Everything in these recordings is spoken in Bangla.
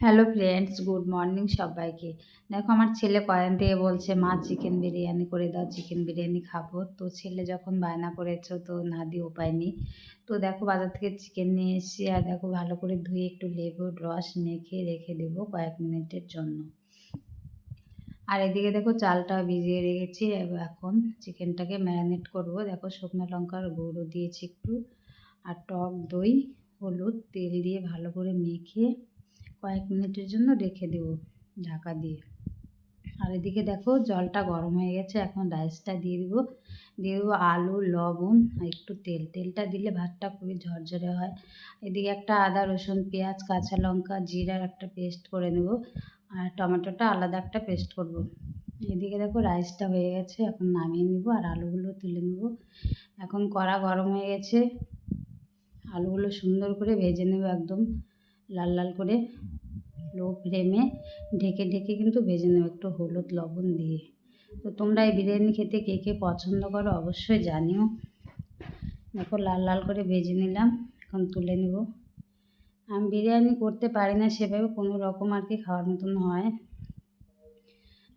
হ্যালো ফ্রেন্ডস গুড মর্নিং সবাইকে। দেখো আমার ছেলে কয়েন থেকে বলছে, মা চিকেন বিরিয়ানি করে দাও চিকেন বিরিয়ানি খাব। তো ছেলে যখন বায়না করেছ, তো না দিয়ে উপায় নেই। তো দেখো বাজার থেকে চিকেন নিয়ে এসেছি আর দেখো ভালো করে ধুয়ে একটু লেবুর রস মেখে রেখে দেবো কয়েক মিনিটের জন্য। আর এদিকে দেখো চালটা ভিজিয়ে রেখেছি এখন চিকেনটাকে ম্যারিনেট করব। দেখো শুকনো লঙ্কার গুঁড়ো দিয়েছি একটু। আর টক দই, হলুদ, তেল দিয়ে ভালো করে মেখে কয়েক মিনিটের জন্য রেখে দেব ঢাকা দিয়ে। আর এদিকে দেখো জলটা গরম হয়ে গেছে, এখন রাইসটা দিয়ে দেবো। দিয়ে দেবো আলু, লবণ, আর একটু তেল। তেলটা দিলে ভাতটা খুবই ঝরঝরে হয়। এদিকে একটা আদা, রসুন, পেঁয়াজ, কাঁচা লঙ্কা, জিরার একটা পেস্ট করে নেব। আর টমেটোটা আলাদা একটা পেস্ট করব। এদিকে দেখো রাইসটা হয়ে গেছে, এখন নামিয়ে নিব আর আলুগুলো তুলে নেব। এখন কড়া গরম হয়ে গেছে। আলুগুলো সুন্দর করে ভেজে নেব একদম। লাল লাল করে লো ফ্লেমে ঢেকে ঢেকে কিন্তু ভেজে নেব একটু হলুদ লবণ দিয়ে। তো তোমরা এই বিরিয়ানি খেতে কে কে পছন্দ করো অবশ্যই জানিও। দেখো লাল লাল করে ভেজে নিলাম, এখন তুলে নেব। আমি বিরিয়ানি করতে পারি না সেভাবে, কোনো রকম আর কি খাওয়ার মতন হয়।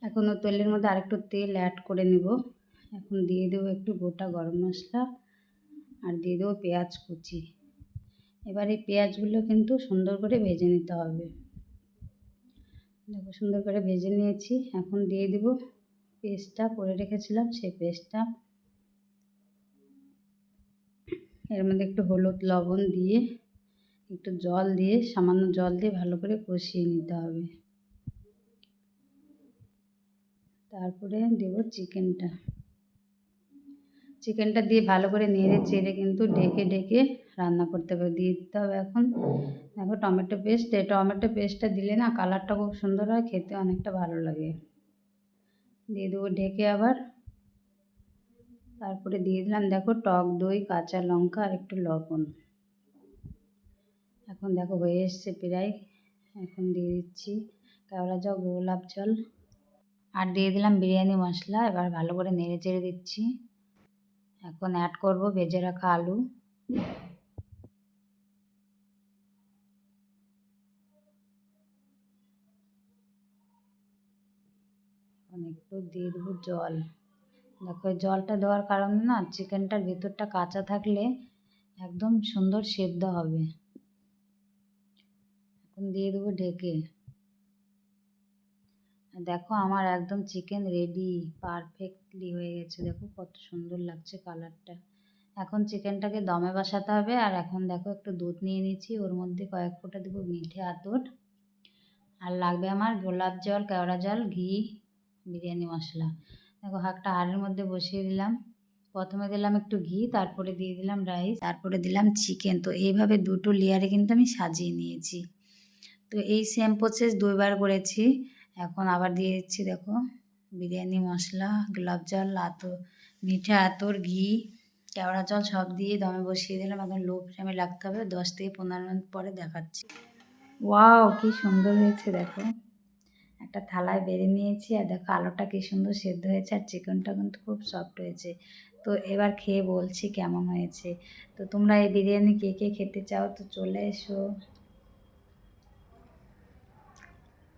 এখন তেলের মধ্যে আরেকটু তেল অ্যাড করে নেব। এখন দিয়ে দেবো একটু গোটা গরম মশলা আর দিয়ে দেবো পেঁয়াজ কুচি। এবার এই পেঁয়াজগুলো কিন্তু সুন্দর করে ভেজে নিতে হবে। দেখো সুন্দর করে ভেজে নিয়েছি, এখন দিয়ে দেব পেস্টটা করে রেখেছিলাম সেই পেস্টটা। এর মধ্যে একটু হলুদ লবণ দিয়ে, একটু জল দিয়ে, সামান্য জল দিয়ে ভালো করে কষিয়ে নিতে হবে। তারপরে দেব চিকেনটা। চিকেনটা দিয়ে ভালো করে নেড়ে চেড়ে কিন্তু ডেকে ডেকে রান্না করতে হবে। দিয়ে দিতে হবে এখন। দেখো টমেটো পেস্ট এই টমেটো পেস্টটা দিলে না কালারটা খুব সুন্দর হয়, খেতে অনেকটা ভালো লাগে। দিয়ে দেবো ঢেকে আবার। তারপরে দিয়ে দিলাম দেখো টক দই, কাঁচা লঙ্কা আর একটু লবণ। এখন দেখো হয়ে এসছে প্রায়। এখন দিয়ে দিচ্ছি। কেওড়া জল গোলাপ জল আর দিয়ে দিলাম বিরিয়ানি মশলা। এবার ভালো করে নেড়ে চেড়ে দিচ্ছি। এখন অ্যাড করব, ভেজে রাখা আলু। একটু দিয়ে দেবো জল। দেখো জলটা দেওয়ার কারণে না চিকেনটার ভেতরটা কাঁচা থাকলে একদম সুন্দর সেদ্ধ হবে। এখন দিয়ে দেবো ঢেকে। দেখো আমার একদম চিকেন রেডি পারফেক্টলি হয়ে গেছে। দেখো কত সুন্দর লাগছে কালারটা এখন চিকেনটাকে দমে বসাতে হবে, আর এখন দেখো একটু দুধ নিয়ে নিচ্ছি। ওর মধ্যে কয়েক ফোঁটা দেবো মিঠে আতর আর লাগবে আমার গোলাপ জল, কেওড়া জল, ঘি, বিরিয়ানি মশলা। দেখো একটা হাড়ের মধ্যে বসিয়ে দিলাম। প্রথমে দিলাম একটু ঘি, তারপরে দিয়ে দিলাম রাইস তারপরে দিলাম চিকেন তো এইভাবে দুটো লেয়ারে কিন্তু আমি সাজিয়ে নিয়েছি। তো এই সেম প্রসেস দুইবার করেছি। এখন আবার দিয়ে দিচ্ছি, দেখো, বিরিয়ানি, মশলা, গোলাপ জল, আতর, মিঠা আতর, ঘি, কেওড়া জল, সব দিয়ে দমে বসিয়ে দিলাম। এখন লো ফ্লেমে রাখতে হবে, দশ থেকে পনেরো মিনিট পরে দেখাচ্ছি। ওয়াও, কি সুন্দর হয়েছে, দেখো। একটা থালায় বেড়ে নিয়েছি, আর দেখো আলুটা কি সুন্দর সেদ্ধ হয়েছে, আর চিকেনটা কিন্তু খুব সফট হয়েছে। তো এবার খেয়ে বলছি কেমন হয়েছে। তো তোমরা এই বিরিয়ানি কে কে খেতে চাও, তো চলে এসো।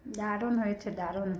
দারুণ হয়েছে দারুণ।